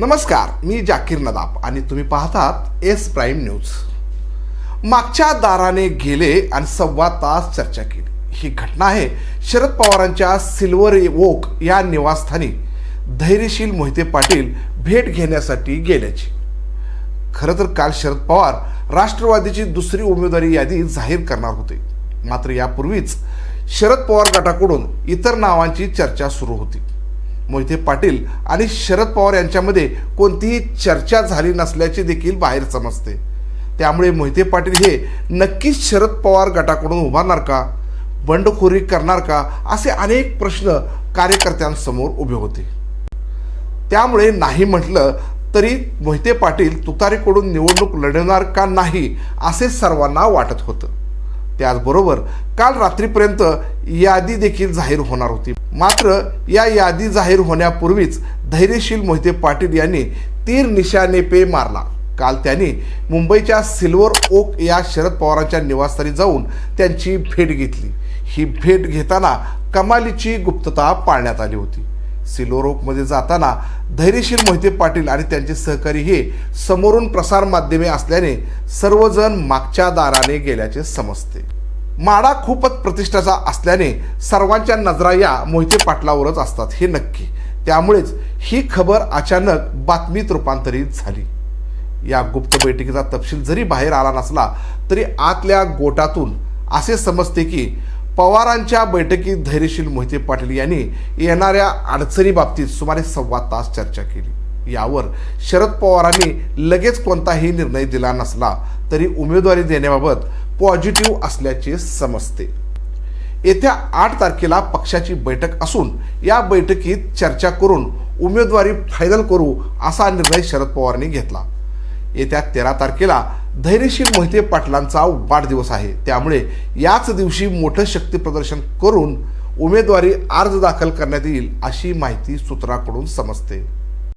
नमस्कार मी जाकीर नदाब आणि तुम्ही पाहतात एस प्राईम न्यूज. मागच्या दाराने गेले आणि सव्वा तास चर्चा केली. ही घटना आहे शरद पवारांच्या सिल्वर ओक या निवासस्थानी. धैर्यशील मोहिते पाटील भेट घेण्यासाठी गेल्याची. खरं तर काल शरद पवार राष्ट्रवादीची दुसरी उमेदवारी यादी जाहीर करणार होते. मात्र यापूर्वीच शरद पवार गटाकडून इतर नावांची चर्चा सुरू होती. मोहिते पाटील आणि शरद पवार यांच्यामध्ये कोणतीही चर्चा झाली नसल्याचे देखील बाहेर समजते. त्यामुळे मोहिते पाटील हे नक्कीच शरद पवार गटाकडून उभारणार का? बंडखोरी करणार का? असे अनेक प्रश्न कार्यकर्त्यांसमोर उभे होते. त्यामुळे नाही म्हटलं तरी मोहिते पाटील तुतारीकडून निवडणूक लढवणार का नाही असे सर्वांना वाटत होतं. त्याचबरोबर काल रात्रीपर्यंत यादी देखील जाहीर होणार होती. मात्र या यादी जाहीर होण्यापूर्वीच धैर्यशील मोहिते पाटील यांनी तीर निशाने पे मारला. काल त्यांनी मुंबईच्या सिल्वर ओक या शरद पवारांच्या निवासस्थानी जाऊन त्यांची भेट घेतली. ही भेट घेताना कमालीची गुप्तता पाळण्यात आली होती. सिलोरोकमध्ये जाताना धैर्यशील मोहिते पाटील आणि त्यांचे सहकारी हे समोरून प्रसार माध्यमे असल्याने सर्वजण मागच्या दाराने गेल्याचे समजते. माडा खूपच प्रतिष्ठाचा असल्याने सर्वांच्या नजरा या मोहिते पाटलावरच असतात हे नक्की. त्यामुळेच ही खबर अचानक बातमीत रूपांतरित झाली. या गुप्त बैठकीचा तपशील जरी बाहेर आला नसला तरी आतल्या गोटातून असे समजते की पवारांच्या बैठकीत धैर्यशील मोहिते पाटील यांनी येणाऱ्या अडचणीबाबतीत सुमारे सव्वा तास चर्चा केली. यावर शरद पवारांनी लगेच कोणताही निर्णय दिला नसला तरी उमेदवारी देण्याबाबत पॉझिटिव्ह असल्याचे समजते. येत्या आठ तारखेला पक्षाची बैठक असून या बैठकीत चर्चा करून उमेदवारी फायनल करू असा निर्णय शरद पवारांनी घेतला. येत्या तेरा तारखेला धैर्यशील मोहिते पाटलांचा वाढदिवस आहे. त्यामुळे याच दिवशी मोठं शक्तीप्रदर्शन करून उमेदवारी अर्ज दाखल करण्यात येईल अशी माहिती सूत्राकडून समजते.